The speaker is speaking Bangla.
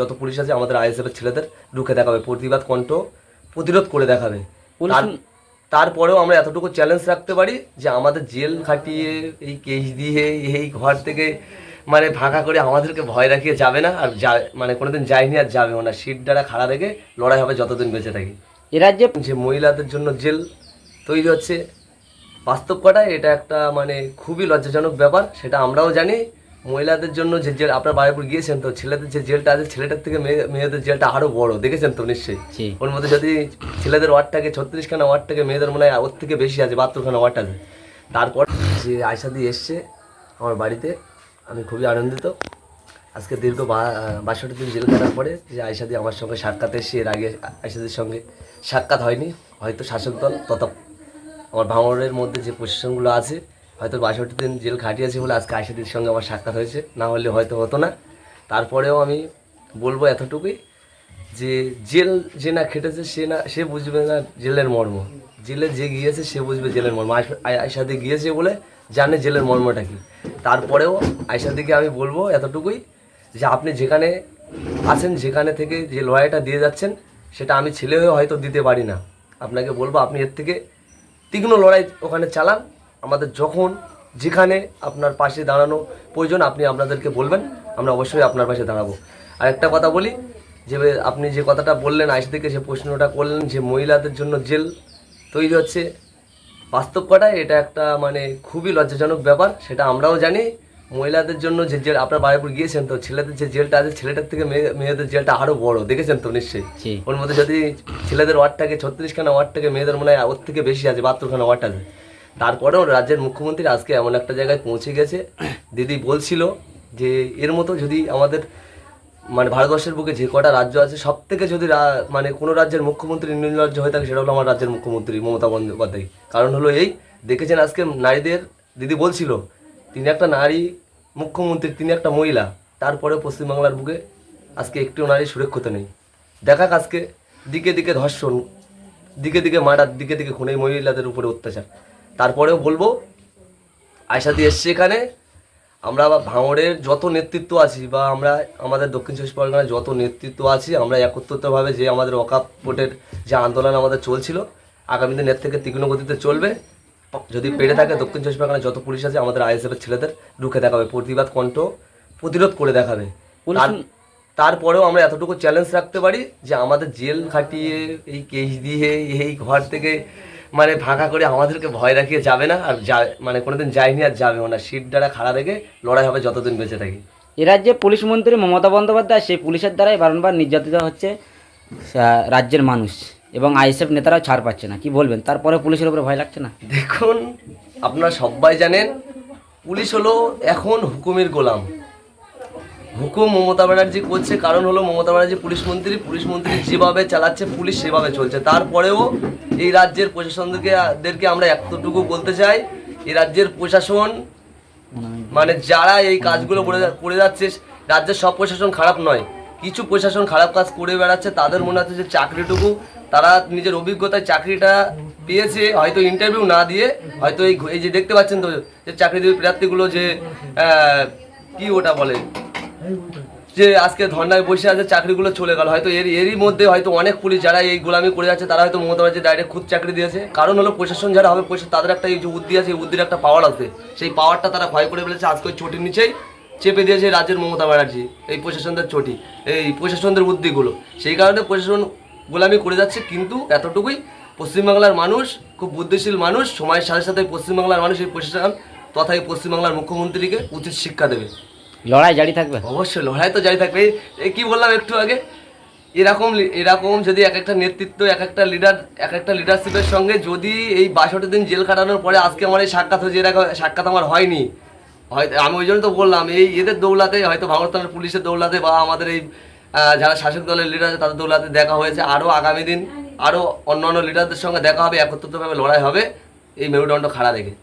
যত পুলিশ আছে আমাদের আইএসএফের ছেলেদের রুখে দেখাবে প্রতিবাদ কণ্ঠ প্রতিরোধ করে দেখাবে। তারপরেও আমরা এতটুকু চ্যালেঞ্জ রাখতে পারি যে আমাদের জেল খাটিয়ে এই কেস দিয়ে এই ঘর থেকে মানে ফাঁকা করে আমাদেরকে ভয় রাখিয়ে যাবে না আর যা মানে কোনোদিন যায়নি আর যাবেও না। সিট দ্বারা খাড়া রেখে লড়াই হবে যতদিন বেঁচে থাকি। রাজ্যে যে মহিলাদের জন্য জেল তৈরি হচ্ছে বাস্তব কটা এটা একটা মানে খুবই লজ্জাজনক ব্যাপার সেটা আমরাও জানি। মহিলাদের জন্য যে জেল আপনার বাড়িপুর গিয়েছেন তো ছেলেদের যে জেলটা আছে ছেলেটার থেকে মেয়ে মেয়েদের জেলটা আরও বড় দেখেছেন তো নিশ্চয়ই? ওর মধ্যে যদি ছেলেদের ওয়ার্ডটাকে ছত্রিশখানা ওয়ার্ডটাকে মেয়েদের মনে হয় ওর থেকে বেশি আছে বাহাত্তরখানা ওয়ার্ড আছে। তারপর যে আয়সাদি এসছে আমার বাড়িতে আমি খুবই আনন্দিত। আজকে দীর্ঘ বাষট্টি দিন জেল কাটার পরে যে আয়সাদি আমার সঙ্গে সাক্ষাৎ এসে এর আগে আয়সাদির সঙ্গে সাক্ষাৎ হয়নি হয়তো শাসক দল তথা আমার ভাঙড়ের মধ্যে যে পজিশনগুলো আছে হয়তো বাষট্টি দিন জেল খাটিয়েছি বলে আজকে আয়সাদির সঙ্গে আমার সাক্ষাৎ হয়েছে। না হলে হয়তো হতো না। তারপরেও আমি বলব এতটুকুই যে জেল যে না খেটেছে সে না সে বুঝবে না জেলের মর্ম। জেলে যে গিয়েছে সে বুঝবে জেলের মর্ম। আয়সা- আয়- আয়সাদি গিয়েছে বলে জানে জেলের মর্মটা কি। তারপরেও আয়সাদিকে আমি বলব এতটুকুই যে আপনি যেখানে আছেন, যেখানে থেকে যে লড়াইটা দিয়ে যাচ্ছেন, সেটা আমি ছেলে হয়ে হয়তো দিতে পারি না। আপনাকে বলব আপনি এর থেকে তীক্ষ্ণ লড়াই ওখানে চালান। আমাদের যখন যেখানে আপনার পাশে দাঁড়ানো প্রয়োজন আপনি আপনাদেরকে বলবেন আমরা অবশ্যই আপনার পাশে দাঁড়াবো। আর একটা কথা বলি যে আপনি যে কথাটা বললেন আইস থেকে যে প্রশ্নটা করলেন যে মহিলাদের জন্য জেল তৈরি হচ্ছে বাস্তব কটায় এটা একটা মানে খুবই লজ্জাজনক ব্যাপার সেটা আমরাও জানি। মহিলাদের জন্য যে জেল আপনার বাড়িপুর গিয়েছেন তো ছেলেদের যে জেলটা আছে ছেলেটার থেকে মেয়ে- মেয়েদের জেলটা আরও বড় দেখেছেন তো নিশ্চয়ই? ওর মধ্যে যদি ছেলেদের ওয়ার্ড থাকে ছত্রিশখানা ওয়ার্ড থেকে মেয়েদের মনে হয় ওর থেকে বেশি আছে বাহাত্তরখানা ওয়ার্ড আছে। তারপরেও রাজ্যের মুখ্যমন্ত্রী আজকে এমন একটা জায়গায় পৌঁছে গেছে। দিদি বলছিল যে, এর মতো যদি আমাদের মানে ভারতবর্ষের বুকে যে কটা রাজ্য আছে সব থেকে যদি মানে কোনো রাজ্যের মুখ্যমন্ত্রী নির্লজ্জ হয়ে থাকে সেটা হলো আমার রাজ্যের মুখ্যমন্ত্রী মমতা বন্দ্যোপাধ্যায়। কারণ হলো এই, দেখেছেন আজকে নারীদের, দিদি বলছিল, তিনি একটা নারী মুখ্যমন্ত্রী, তিনি একটা মহিলা তারপরে পশ্চিমবাংলার বুকে আজকে একটিও নারী সুরক্ষিত নেই। দেখাক আজকে, দিকে দিকে ধর্ষণ, দিকে দিকে মার্ডার, দিকে দিকে খুনে মহিলাদের উপরে অত্যাচার। তারপরেও বলব আয়সাদি এসছে এখানে। আমরা ভাঙড়ের যত নেতৃত্ব আছি বা আমরা আমাদের দক্ষিণ চব্বিশ পরগনায় যত নেতৃত্ব আছি আমরা একত্রিতভাবে যে আমাদের ওকাপ ভোটের যে আন্দোলন আমাদের চলছিল আগামী দিন এর থেকে তীক্ষ্ণ গতিতে চলবে। যদি পেরে থাকে দক্ষিণ চব্বিশ পরগনায় যত পুলিশ আছে আমাদের আইএসএফের ছেলেদের রুখে দেখাবে প্রতিবাদ কণ্ঠ প্রতিরোধ করে দেখাবে। তারপরেও আমরা এতটুকু চ্যালেঞ্জ রাখতে পারি যে আমাদের জেল খাটিয়ে এই কেস দিয়ে এই ঘর থেকে মানে ফাঁকা করে আমাদেরকে ভয় রাখিয়ে যাবে না আর যা মানে কোনোদিন যায়নি আর যাবেও না। সিট দ্বারা খাড়া রেখে লড়াই হবে যতদিন বেঁচে থাকি। এ রাজ্যে পুলিশ মন্ত্রী মমতা বন্দ্যোপাধ্যায় সেই পুলিশের দ্বারাই বারংবার নির্যাতিত হচ্ছে রাজ্যের মানুষ। এবং আইএসএফ নেতারাও ছাড় পাচ্ছে না। কি বলবেন? তারপরে পুলিশের উপরে ভয় লাগছে না? দেখুন আপনারা সবাই জানেন পুলিশ হলো এখন হুকুমের গোলাম। হুকুম মমতা ব্যানার্জি করছে, কারণ হলো মমতা ব্যানার্জি পুলিশ মন্ত্রী পুলিশ মন্ত্রী যেভাবে চালাচ্ছে, পুলিশ সেভাবে চলছে। তারপরেও এই রাজ্যের প্রশাসনদেরকে দেরকে আমরা এতটুকু বলতে চাই, এই রাজ্যের প্রশাসন মানে যারা এই কাজগুলো করে যাচ্ছে, রাজ্যের সব প্রশাসন খারাপ নয়। কিছু প্রশাসন খারাপ কাজ করে বেড়াচ্ছে, তাদের মনে হচ্ছে যে চাকরিটুকু, তারা নিজের অভিজ্ঞতায় চাকরিটা পেয়েছে, হয়তো ইন্টারভিউ না দিয়ে, হয়তো এই যে দেখতে পাচ্ছেন তো, যে চাকরিজীবী প্রার্থীগুলো যে কি ওটা বলে? যে আজকে ধর্নায় বসে আছে, চাকরিগুলো চলে গেল। হয়তো এর এরই মধ্যে হয়তো অনেক পুলিশ যারা এই গোলামি করে যাচ্ছে, তারা হয়তো মমতা ব্যানার্জি ডাইরেক্ট খুদ চাকরি দিয়েছে। কারণ হলো প্রশাসন যারা হবে, প্রশাসন তাদের একটা এই যে উদ্দি আছে, এই উদ্দির একটা পাওয়ার আছে। সেই পাওয়ারটা তারা ভয় করে ফেলেছে আজকে ওই চটির নিচেই। চেপে দিয়েছে রাজ্যের মমতা ব্যানার্জি, এই প্রশাসনদের চটি, এই প্রশাসনদের উদ্দিগুলো সেই কারণে প্রশাসন গোলামি করে যাচ্ছে, কিন্তু এতটুকুই পশ্চিমবাংলার মানুষ, খুব বুদ্ধিশীল মানুষ, সময়ের সাথে সাথে পশ্চিমবাংলার মানুষ এই প্রশাসন তথা এই পশ্চিমবাংলার মুখ্যমন্ত্রীকে উচিত শিক্ষা দেবে। লড়াই জারি থাকবে? অবশ্যই, লড়াই তো জারি থাকবে। কি বললাম একটু আগে? এরকম এরকম যদি এক একটা নেতৃত্ব, এক একটা লিডার এক একটা লিডারশিপের সঙ্গে যদি এই বাষট্টি দিন জেল কাটানোর পরে আজকে আমার এই সাক্ষাৎ হয়েছে এরকম সাক্ষাৎ আমার হয়নি। হয়তো, আমি ওই জন্য তো বললাম, এই এদের দৌলাতে, হয়তো ভারতানের পুলিশের দৌলাতে বা আমাদের এই যারা শাসক দলের লিডার আছে, তাদের দৌলাতে দেখা হয়েছে। আরও আগামী দিন আরও অন্য অন্য লিডারদের সঙ্গে দেখা হবে, একত্রিতভাবে লড়াই হবে। এই মেরুদণ্ড খাড়া রেখে।